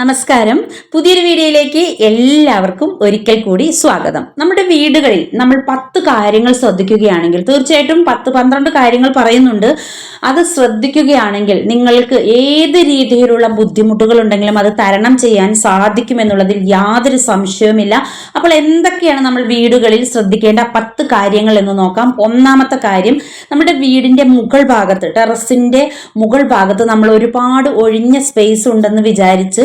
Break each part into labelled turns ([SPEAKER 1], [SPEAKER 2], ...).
[SPEAKER 1] നമസ്കാരം. പുതിയൊരു വീഡിയോയിലേക്ക് എല്ലാവർക്കും ഒരിക്കൽ കൂടി സ്വാഗതം. നമ്മുടെ വീടുകളിൽ നമ്മൾ പത്ത് കാര്യങ്ങൾ ശ്രദ്ധിക്കുകയാണെങ്കിൽ തീർച്ചയായിട്ടും പത്ത് പന്ത്രണ്ട് കാര്യങ്ങൾ പറയുന്നുണ്ട്. അത് ശ്രദ്ധിക്കുകയാണെങ്കിൽ നിങ്ങൾക്ക് ഏത് രീതിയിലുള്ള ബുദ്ധിമുട്ടുകൾ ഉണ്ടെങ്കിലും അത് തരണം ചെയ്യാൻ സാധിക്കുമെന്നുള്ളതിൽ യാതൊരു സംശയവുമില്ല. അപ്പോൾ എന്തൊക്കെയാണ് നമ്മൾ വീടുകളിൽ ശ്രദ്ധിക്കേണ്ട പത്ത് കാര്യങ്ങൾ എന്ന് നോക്കാം. ഒന്നാമത്തെ കാര്യം നമ്മുടെ വീടിന്റെ മുകൾ ഭാഗത്ത് ടെറസിന്റെ മുകൾ ഭാഗത്ത് നമ്മൾ ഒരുപാട് ഒഴിഞ്ഞ സ്പേസ് ഉണ്ടെന്ന് വിചാരിച്ച്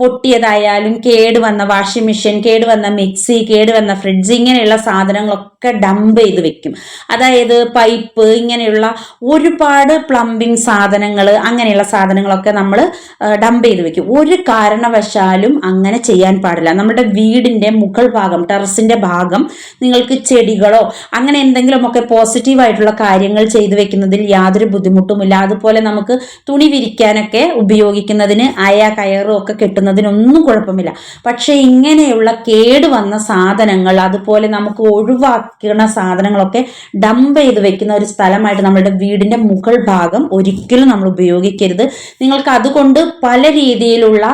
[SPEAKER 1] പൊട്ടിയതായാലും കേട് വന്ന വാഷിംഗ് മെഷീൻ കേട് വന്ന മിക്സി കേട് വന്ന ഫ്രിഡ്ജ് ഇങ്ങനെയുള്ള സാധനങ്ങളൊക്കെ ഡംപ് ചെയ്ത് വെക്കും. അതായത് പൈപ്പ് ഇങ്ങനെയുള്ള ഒരുപാട് പ്ലംബിംഗ് സാധനങ്ങൾ അങ്ങനെയുള്ള സാധനങ്ങളൊക്കെ നമ്മൾ ഡംപ് ചെയ്ത് വെക്കും. ഒരു കാരണവശാലും അങ്ങനെ ചെയ്യാൻ പാടില്ല. നമ്മുടെ വീടിന്റെ മുകൾ ഭാഗം ടെറസിന്റെ ഭാഗം നിങ്ങൾക്ക് ചെടികളോ അങ്ങനെ എന്തെങ്കിലുമൊക്കെ പോസിറ്റീവായിട്ടുള്ള കാര്യങ്ങൾ ചെയ്തു വെക്കുന്നതിൽ യാതൊരു ബുദ്ധിമുട്ടുമില്ല. അതുപോലെ നമുക്ക് തുണി വിരിക്കാനൊക്കെ ഉപയോഗിക്കുന്നതിന് അയ കയറും ഒക്കെ കെട്ടുന്നതിനൊന്നും കുഴപ്പമില്ല. പക്ഷേ ഇങ്ങനെയുള്ള കേട് വന്ന സാധനങ്ങൾ അതുപോലെ നമുക്ക് ഒഴിവാക്കുന്ന സാധനങ്ങളൊക്കെ ഡംപ് ചെയ്ത് വെക്കുന്ന ഒരു സ്ഥലമായിട്ട് നമ്മുടെ വീടിന്റെ മുകൾ ഭാഗം ഒരിക്കലും നമ്മൾ ഉപയോഗിക്കരുത്. നിങ്ങൾക്ക് അതുകൊണ്ട് പല രീതിയിലുള്ള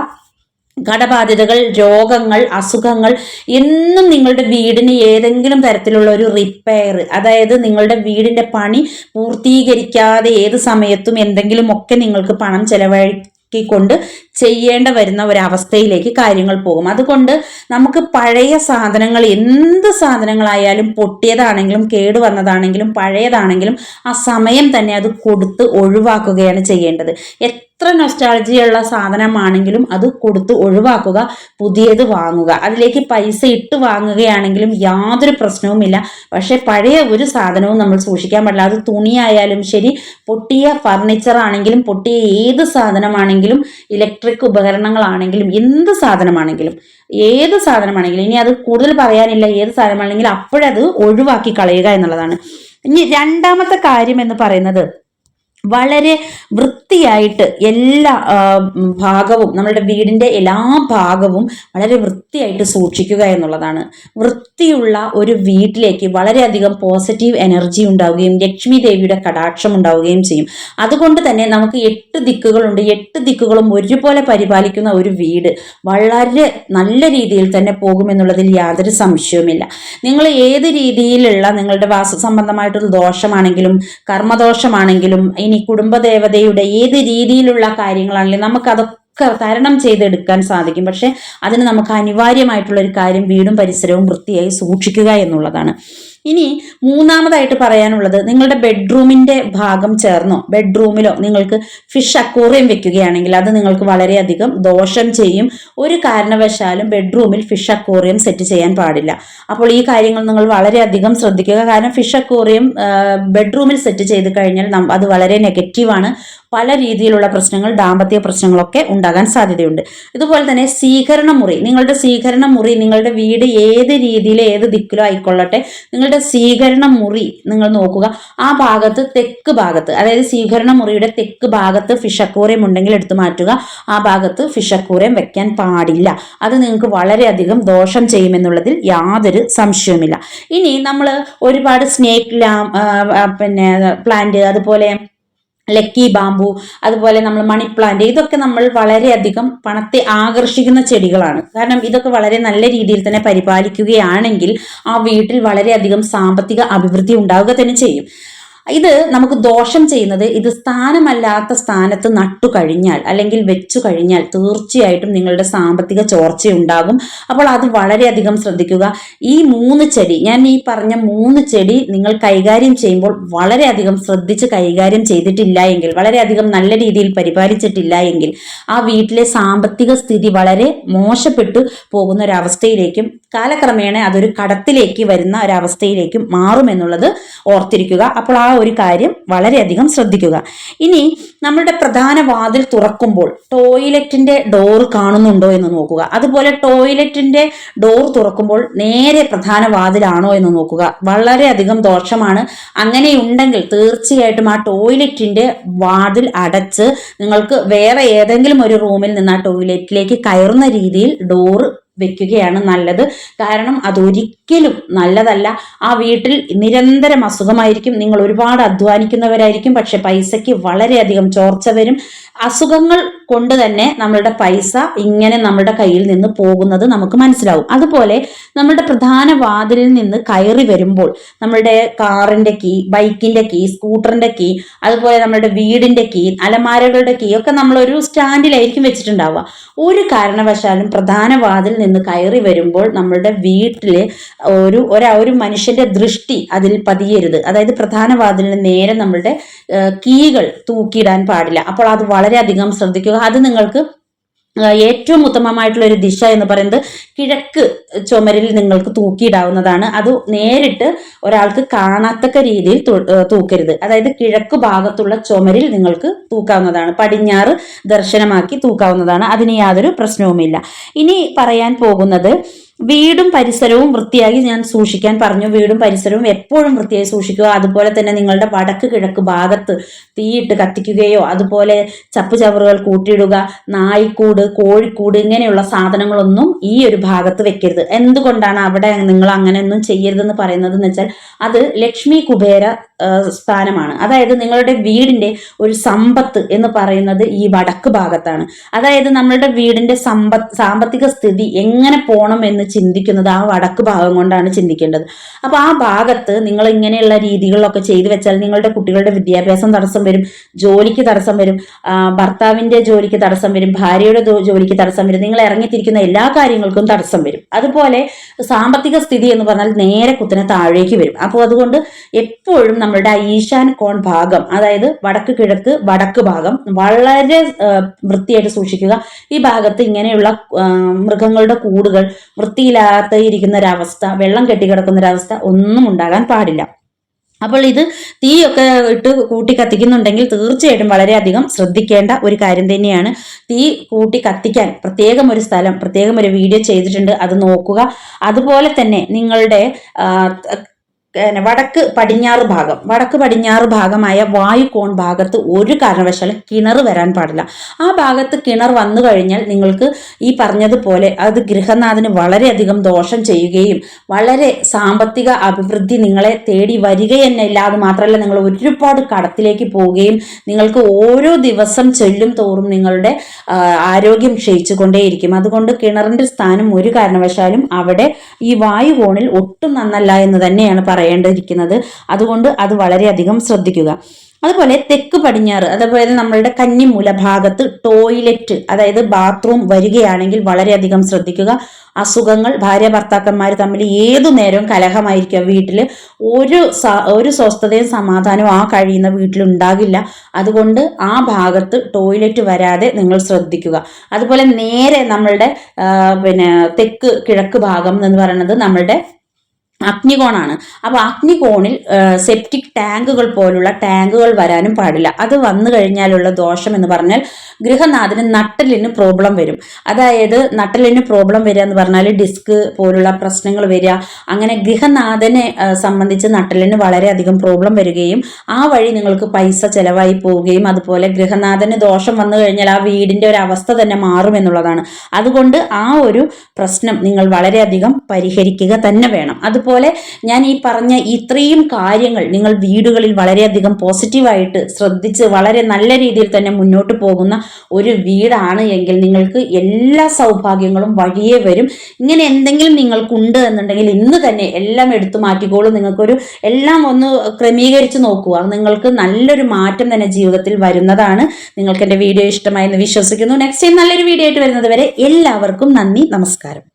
[SPEAKER 1] കടബാധ്യതകൾ രോഗങ്ങൾ അസുഖങ്ങൾ എന്നും നിങ്ങളുടെ വീടിന് ഏതെങ്കിലും തരത്തിലുള്ള ഒരു റിപ്പയർ അതായത് നിങ്ങളുടെ വീടിന്റെ പണി പൂർത്തീകരിക്കാതെ ഏത് സമയത്തും എന്തെങ്കിലുമൊക്കെ നിങ്ങൾക്ക് പണം ചെലവഴിക്കൊണ്ട് ചെയ്യേണ്ട വരുന്ന ഒരവസ്ഥയിലേക്ക് കാര്യങ്ങൾ പോകും. അതുകൊണ്ട് നമുക്ക് പഴയ സാധനങ്ങൾ എന്ത് സാധനങ്ങളായാലും പൊട്ടിയതാണെങ്കിലും കേടുവന്നതാണെങ്കിലും പഴയതാണെങ്കിലും ആ സമയം തന്നെ അത് കൊടുത്ത് ഒഴിവാക്കുകയാണ് ചെയ്യേണ്ടത്. എത്ര നൊസ്റ്റാളജിയുള്ള സാധനമാണെങ്കിലും അത് കൊടുത്ത് ഒഴിവാക്കുക പുതിയത് വാങ്ങുക. അതിലേക്ക് പൈസ ഇട്ട് വാങ്ങുകയാണെങ്കിലും യാതൊരു പ്രശ്നവുമില്ല. പക്ഷെ പഴയ ഒരു സാധനവും നമ്മൾ സൂക്ഷിക്കാൻ പാടില്ല. അത് തുണിയായാലും ശരി പൊട്ടിയ ഫർണിച്ചർ ആണെങ്കിലും പൊട്ടിയ ഏത് സാധനമാണെങ്കിലും ഇലക്ട്രിക് ഉപകരണങ്ങളാണെങ്കിലും എന്ത് സാധനമാണെങ്കിലും ഏത് സാധനമാണെങ്കിലും ഇനി അത് കൂടുതൽ പറയാനില്ല ഏത് സാധനമാണെങ്കിലും അപ്പോഴത് ഒഴിവാക്കി കളയുക എന്നുള്ളതാണ്. ഇനി രണ്ടാമത്തെ കാര്യം എന്ന് പറയുന്നത് വളരെ വൃത്തിയായിട്ട് എല്ലാ ഭാഗവും നമ്മളുടെ വീടിന്റെ എല്ലാ ഭാഗവും വളരെ വൃത്തിയായിട്ട് സൂക്ഷിക്കുക എന്നുള്ളതാണ്. വൃത്തിയുള്ള ഒരു വീട്ടിലേക്ക് വളരെയധികം പോസിറ്റീവ് എനർജി ഉണ്ടാവുകയും ലക്ഷ്മി ദേവിയുടെ കടാക്ഷം ഉണ്ടാവുകയും ചെയ്യും. അതുകൊണ്ട് തന്നെ നമുക്ക് എട്ട് ദിക്കുകളുണ്ട്. എട്ട് ദിക്കുകളും ഒരുപോലെ പരിപാലിക്കുന്ന ഒരു വീട് വളരെ നല്ല രീതിയിൽ തന്നെ പോകുമെന്നുള്ളതിൽ യാതൊരു സംശയവുമില്ല. നിങ്ങൾ ഏത് രീതിയിലുള്ള നിങ്ങളുടെ വാസസംബന്ധമായിട്ടുള്ള ദോഷമാണെങ്കിലും കർമ്മദോഷമാണെങ്കിലും ഇനി കുടുംബദേവതയുടെ ഏത് രീതിയിലുള്ള കാര്യങ്ങളാണെങ്കിലും നമുക്കതൊക്കെ തരണം ചെയ്തെടുക്കാൻ സാധിക്കും. പക്ഷെ അതിന് നമുക്ക് അനിവാര്യമായിട്ടുള്ള ഒരു കാര്യം വീടും പരിസരവും വൃത്തിയായി സൂക്ഷിക്കുക എന്നുള്ളതാണ്. ഇനി മൂന്നാമതായിട്ട് പറയാനുള്ളത് നിങ്ങളുടെ ബെഡ്റൂമിന്റെ ഭാഗം ചേർന്നോ? ബെഡ്റൂമിലോ നിങ്ങൾക്ക് ഫിഷ് അക്വോറിയം വെക്കുകയാണെങ്കിൽ അത് നിങ്ങൾക്ക് വളരെയധികം ദോഷം ചെയ്യും. ഒരു കാരണവശാലും ബെഡ്റൂമിൽ ഫിഷ് അക്വോറിയം സെറ്റ് ചെയ്യാൻ പാടില്ല. അപ്പോൾ ഈ കാര്യങ്ങൾ നിങ്ങൾ വളരെയധികം ശ്രദ്ധിക്കുക. കാരണം ഫിഷ് അക്വോറിയം ബെഡ്റൂമിൽ സെറ്റ് ചെയ്ത് കഴിഞ്ഞാൽ അത് വളരെ നെഗറ്റീവാണ്. പല രീതിയിലുള്ള പ്രശ്നങ്ങൾ ദാമ്പത്യ പ്രശ്നങ്ങളൊക്കെ ഉണ്ടാകാൻ സാധ്യതയുണ്ട്. ഇതുപോലെ തന്നെ സ്വീകരണ മുറി. നിങ്ങളുടെ സ്വീകരണ മുറി നിങ്ങളുടെ വീട് ഏത് രീതിയിൽ ഏത് ദിക്കിലോ ആയിക്കൊള്ളട്ടെ നിങ്ങളുടെ സ്വീകരണ മുറി നിങ്ങൾ നോക്കുക. ആ ഭാഗത്ത് തെക്ക് ഭാഗത്ത് അതായത് സ്വീകരണ മുറിയുടെ തെക്ക് ഭാഗത്ത് ഫിഷക്കൂറയും ഉണ്ടെങ്കിൽ എടുത്തു മാറ്റുക. ആ ഭാഗത്ത് ഫിഷക്കൂറയും വെക്കാൻ പാടില്ല. അത് നിങ്ങൾക്ക് വളരെയധികം ദോഷം ചെയ്യുമെന്നുള്ളതിൽ യാതൊരു സംശയവുമില്ല. ഇനി നമ്മൾ ഒരുപാട് സ്നേക്ക് ലാം പിന്നെ പ്ലാന്റ് അതുപോലെ ലക്കി ബാമ്പു അതുപോലെ നമ്മൾ മണി പ്ലാന്റ് ഇതൊക്കെ നമ്മൾ വളരെയധികം പണത്തെ ആകർഷിക്കുന്ന ചെടികളാണ്. കാരണം ഇതൊക്കെ വളരെ നല്ല രീതിയിൽ തന്നെ പരിപാലിക്കുകയാണെങ്കിൽ ആ വീട്ടിൽ വളരെയധികം സാമ്പത്തിക അഭിവൃദ്ധി ഉണ്ടാവുക തന്നെ ചെയ്യും. ഇത് നമുക്ക് ദോഷം ചെയ്യുന്നത് ഇത് സ്ഥാനമല്ലാത്ത സ്ഥാനത്ത് നട്ടു കഴിഞ്ഞാൽ അല്ലെങ്കിൽ വെച്ചു കഴിഞ്ഞാൽ തീർച്ചയായിട്ടും നിങ്ങളുടെ സാമ്പത്തിക ചോർച്ചയുണ്ടാകും. അപ്പോൾ അത് വളരെയധികം ശ്രദ്ധിക്കുക. ഈ മൂന്ന് ചെടി ഞാൻ ഈ പറഞ്ഞ മൂന്ന് ചെടി നിങ്ങൾ കൈകാര്യം ചെയ്യുമ്പോൾ വളരെയധികം ശ്രദ്ധിച്ച് കൈകാര്യം ചെയ്തിട്ടില്ല എങ്കിൽ വളരെയധികം നല്ല രീതിയിൽ പരിപാലിച്ചിട്ടില്ല എങ്കിൽ ആ വീട്ടിലെ സാമ്പത്തിക സ്ഥിതി വളരെ മോശപ്പെട്ടു പോകുന്ന ഒരവസ്ഥയിലേക്കും കാലക്രമേണ അതൊരു കടത്തിലേക്ക് വരുന്ന ഒരവസ്ഥയിലേക്കും മാറുമെന്നുള്ളത് ഓർത്തിരിക്കുക. അപ്പോൾ ആ ഒരു കാര്യം വളരെയധികം ശ്രദ്ധിക്കുക. ഇനി നമ്മളുടെ പ്രധാന വാതിൽ തുറക്കുമ്പോൾ ടോയ്ലറ്റിന്റെ ഡോർ കാണുന്നുണ്ടോ എന്ന് നോക്കുക. അതുപോലെ ടോയ്ലറ്റിന്റെ ഡോർ തുറക്കുമ്പോൾ നേരെ പ്രധാന വാതിലാണോ എന്ന് നോക്കുക. വളരെയധികം ദോഷമാണ്. അങ്ങനെയുണ്ടെങ്കിൽ തീർച്ചയായിട്ടും ആ ടോയ്ലറ്റിന്റെ വാതിൽ അടച്ച് നിങ്ങൾക്ക് വേറെ ഏതെങ്കിലും ഒരു റൂമിൽ നിന്ന് ആ ടോയ്ലറ്റിലേക്ക് കയറുന്ന രീതിയിൽ ഡോറ് വെക്കുകയാണ് നല്ലത്. കാരണം അതൊരിക്കലും നല്ലതല്ല. ആ വീട്ടിൽ നിരന്തരം അസുഖമായിരിക്കും. നിങ്ങൾ ഒരുപാട് അധ്വാനിക്കുന്നവരായിരിക്കും. പക്ഷെ പൈസയ്ക്ക് വളരെയധികം ചോർച്ച വരും. അസുഖങ്ങൾ കൊണ്ട് തന്നെ നമ്മളുടെ പൈസ ഇങ്ങനെ നമ്മുടെ കയ്യിൽ നിന്ന് പോകുന്നത് നമുക്ക് മനസ്സിലാവും. അതുപോലെ നമ്മുടെ പ്രധാന വാതിലിൽ നിന്ന് കയറി വരുമ്പോൾ നമ്മുടെ കാറിന്റെ കീ ബൈക്കിന്റെ കീ സ്കൂട്ടറിന്റെ കീ അതുപോലെ നമ്മുടെ വീടിന്റെ കീ അലമാരകളുടെ കീ ഒക്കെ നമ്മളൊരു സ്റ്റാൻഡിലായിരിക്കും വെച്ചിട്ടുണ്ടാവുക. ഒരു കാരണവശാലും പ്രധാന വാതിൽ നിന്ന് കയറി വരുമ്പോൾ നമ്മളുടെ വീട്ടിൽ ഒരു ഒരാ മനുഷ്യന്റെ ദൃഷ്ടി അതിൽ പതിയരുത്. അതായത് പ്രധാന വാതിലിന് നേരെ നമ്മളുടെ കീകൾ തൂക്കിയിടാൻ പാടില്ല. അപ്പോൾ അത് വളരെയധികം ശ്രദ്ധിക്കുക. അത് നിങ്ങൾക്ക് ഏറ്റവും ഉത്തമമായിട്ടുള്ള ഒരു ദിശ എന്ന് പറയുന്നത് കിഴക്ക് ചുമരിൽ നിങ്ങൾക്ക് തൂക്കിയിടാവുന്നതാണ്. അത് നേരിട്ട് ഒരാൾക്ക് കാണാത്തക്ക രീതിയിൽ തൂക്കരുത്. അതായത് കിഴക്ക് ഭാഗത്തുള്ള ചുമരിൽ നിങ്ങൾക്ക് തൂക്കാവുന്നതാണ്. പടിഞ്ഞാറ് ദർശനമാക്കി തൂക്കാവുന്നതാണ്. അതിന് യാതൊരു പ്രശ്നവുമില്ല. ഇനി പറയാൻ പോകുന്നത് വീടും പരിസരവും വൃത്തിയാക്കി ഞാൻ സൂക്ഷിക്കാൻ പറഞ്ഞു. വീടും പരിസരവും എപ്പോഴും വൃത്തിയായി സൂക്ഷിക്കുക. അതുപോലെ തന്നെ നിങ്ങളുടെ വടക്ക് കിഴക്ക് ഭാഗത്ത് തീയിട്ട് കത്തിക്കുകയോ അതുപോലെ ചപ്പ് ചവറുകൾ കൂട്ടിയിടുക നായിക്കൂട് കോഴിക്കൂട് ഇങ്ങനെയുള്ള സാധനങ്ങളൊന്നും ഈ ഒരു ഭാഗത്ത് വെക്കരുത്. എന്തുകൊണ്ടാണ് അവിടെ നിങ്ങൾ അങ്ങനെയൊന്നും ചെയ്യരുതെന്ന് പറയുന്നത് എന്ന് വെച്ചാൽ അത് ലക്ഷ്മി കുബേര സ്ഥാനമാണ്. അതായത് നിങ്ങളുടെ വീടിന്റെ ഒരു സമ്പത്ത് എന്ന് പറയുന്നത് ഈ വടക്ക് ഭാഗത്താണ്. അതായത് നമ്മളുടെ വീടിന്റെ സമ്പത്ത് സാമ്പത്തിക സ്ഥിതി എങ്ങനെ പോകണം എന്ന് ചിന്തിക്കുന്നത് ആ വടക്ക് ഭാഗം കൊണ്ടാണ് ചിന്തിക്കേണ്ടത്. അപ്പൊ ആ ഭാഗത്ത് നിങ്ങൾ ഇങ്ങനെയുള്ള രീതികളിലൊക്കെ ചെയ്തു വെച്ചാൽ നിങ്ങളുടെ കുട്ടികളുടെ വിദ്യാഭ്യാസം തടസ്സം വരും ജോലിക്ക് തടസ്സം വരും ഭർത്താവിന്റെ ജോലിക്ക് തടസ്സം വരും ഭാര്യയുടെ ജോലിക്ക് തടസ്സം വരും നിങ്ങൾ ഇറങ്ങിത്തിരിക്കുന്ന എല്ലാ കാര്യങ്ങൾക്കും തടസ്സം വരും. അതുപോലെ സാമ്പത്തിക സ്ഥിതി എന്ന് പറഞ്ഞാൽ നേരെ കുത്തിനെ താഴേക്ക് വരും. അപ്പോൾ അതുകൊണ്ട് എപ്പോഴും നമ്മളുടെ ആ ഈശാൻ കോൺ ഭാഗം അതായത് വടക്ക് കിഴക്ക് വടക്ക് ഭാഗം വളരെ വൃത്തിയായിട്ട് സൂക്ഷിക്കുക. ഈ ഭാഗത്ത് ഇങ്ങനെയുള്ള മൃഗങ്ങളുടെ കൂടുകൾ വൃത്തിയില്ലാത്ത ഇരിക്കുന്ന ഒരവസ്ഥ വെള്ളം കെട്ടിക്കിടക്കുന്ന ഒരവസ്ഥ ഒന്നും ഉണ്ടാകാൻ പാടില്ല. അപ്പോൾ ഇത് തീയൊക്കെ ഇട്ട് കൂട്ടി കത്തിക്കുന്നുണ്ടെങ്കിൽ തീർച്ചയായിട്ടും വളരെയധികം ശ്രദ്ധിക്കേണ്ട ഒരു കാര്യം തന്നെയാണ്. തീ കൂട്ടി കത്തിക്കാൻ പ്രത്യേകം ഒരു സ്ഥലം പ്രത്യേകം ഒരു വീഡിയോ ചെയ്തിട്ടുണ്ട് അത് നോക്കുക. അതുപോലെ തന്നെ നിങ്ങളുടെ വടക്ക് പടിഞ്ഞാറ് ഭാഗം. വടക്ക് പടിഞ്ഞാറ് ഭാഗമായ വായുകോൺ ഭാഗത്ത് ഒരു കാരണവശാലും കിണർ വരാൻ പാടില്ല. ആ ഭാഗത്ത് കിണർ വന്നു കഴിഞ്ഞാൽ നിങ്ങൾക്ക് ഈ പറഞ്ഞതുപോലെ അത് ഗൃഹനാഥന് വളരെയധികം ദോഷം ചെയ്യുകയും വളരെ സാമ്പത്തിക അഭിവൃദ്ധി നിങ്ങളെ തേടി വരിക തന്നെ ഇല്ല മാത്രമല്ല നിങ്ങൾ ഒരുപാട് കടത്തിലേക്ക് പോവുകയും നിങ്ങൾക്ക് ഓരോ ദിവസം ചെല്ലും തോറും നിങ്ങളുടെ ആരോഗ്യം ക്ഷയിച്ചുകൊണ്ടേയിരിക്കും. അതുകൊണ്ട് കിണറിന്റെ സ്ഥാനം ഒരു കാരണവശാലും അവിടെ ഈ വായു കോണിൽ ഒട്ടും നന്നല്ല എന്ന് തന്നെയാണ് പറയേണ്ടിയിരിക്കുന്നത്. അതുകൊണ്ട് അത് വളരെയധികം ശ്രദ്ധിക്കുക. അതുപോലെ തെക്ക് പടിഞ്ഞാറ് അതുപോലെ നമ്മളുടെ കന്നിമൂല ഭാഗത്ത് ടോയ്ലറ്റ് അതായത് ബാത്റൂം വരികയാണെങ്കിൽ വളരെയധികം ശ്രദ്ധിക്കുക. അസുഖങ്ങൾ ഭാര്യ ഭർത്താക്കന്മാർ തമ്മിൽ ഏതു നേരവും കലഹമായിരിക്കുക. വീട്ടിൽ ഒരു ഒരു സ്വസ്ഥതയും സമാധാനവും ആ കഴിയുന്ന വീട്ടിൽ ഉണ്ടാകില്ല അതുകൊണ്ട് ആ ഭാഗത്ത് ടോയ്ലറ്റ് വരാതെ നിങ്ങൾ ശ്രദ്ധിക്കുക. അതുപോലെ നേരെ നമ്മളുടെ പിന്നെ തെക്ക് കിഴക്ക് ഭാഗം എന്ന് പറയുന്നത് നമ്മളുടെ അഗ്നികോണാണ്. അപ്പോൾ അഗ്നികോണിൽ സെപ്റ്റിക് ടാങ്കുകൾ പോലുള്ള ടാങ്കുകൾ വരാനും പാടില്ല. അത് വന്നു കഴിഞ്ഞാലുള്ള ദോഷം എന്ന് പറഞ്ഞാൽ ഗൃഹനാഥന് നട്ടലിന് പ്രോബ്ലം വരും. അതായത് നട്ടലിന് പ്രോബ്ലം വരിക എന്ന് പറഞ്ഞാൽ ഡിസ്ക് പോലുള്ള പ്രശ്നങ്ങൾ വരിക. അങ്ങനെ ഗൃഹനാഥനെ സംബന്ധിച്ച് നട്ടലിന് വളരെയധികം പ്രോബ്ലം വരികയും ആ വഴി നിങ്ങൾക്ക് പൈസ ചെലവായി പോവുകയും അതുപോലെ ഗൃഹനാഥന് ദോഷം വന്നു കഴിഞ്ഞാൽ ആ വീടിന്റെ ഒരു അവസ്ഥ തന്നെ മാറും എന്നുള്ളതാണ്. അതുകൊണ്ട് ആ ഒരു പ്രശ്നം നിങ്ങൾ വളരെയധികം പരിഹരിക്കുക തന്നെ വേണം. അതുപോലെ ഞാൻ ഈ പറഞ്ഞ ഇത്രയും കാര്യങ്ങൾ നിങ്ങൾ വീടുകളിൽ വളരെയധികം പോസിറ്റീവായിട്ട് ശ്രദ്ധിച്ച് വളരെ നല്ല രീതിയിൽ തന്നെ മുന്നോട്ട് പോകുന്ന ഒരു വീടാണ് എങ്കിൽ നിങ്ങൾക്ക് എല്ലാ സൗഭാഗ്യങ്ങളും വഴിയേ വരും. ഇങ്ങനെ എന്തെങ്കിലും നിങ്ങൾക്കുണ്ട് എന്നുണ്ടെങ്കിൽ ഇന്ന് തന്നെ എല്ലാം എടുത്തു മാറ്റിക്കോളും. നിങ്ങൾക്കൊരു എല്ലാം ഒന്ന് ക്രമീകരിച്ച് നോക്കുക നിങ്ങൾക്ക് നല്ലൊരു മാറ്റം തന്നെ ജീവിതത്തിൽ വരുന്നതാണ്. നിങ്ങൾക്ക് എന്റെ വീഡിയോ ഇഷ്ടമായെന്ന് വിശ്വസിക്കുന്നു. നെക്സ്റ്റ് ടൈം നല്ലൊരു വീഡിയോ ആയിട്ട് വരുന്നത് വരെ എല്ലാവർക്കും നന്ദി. നമസ്കാരം.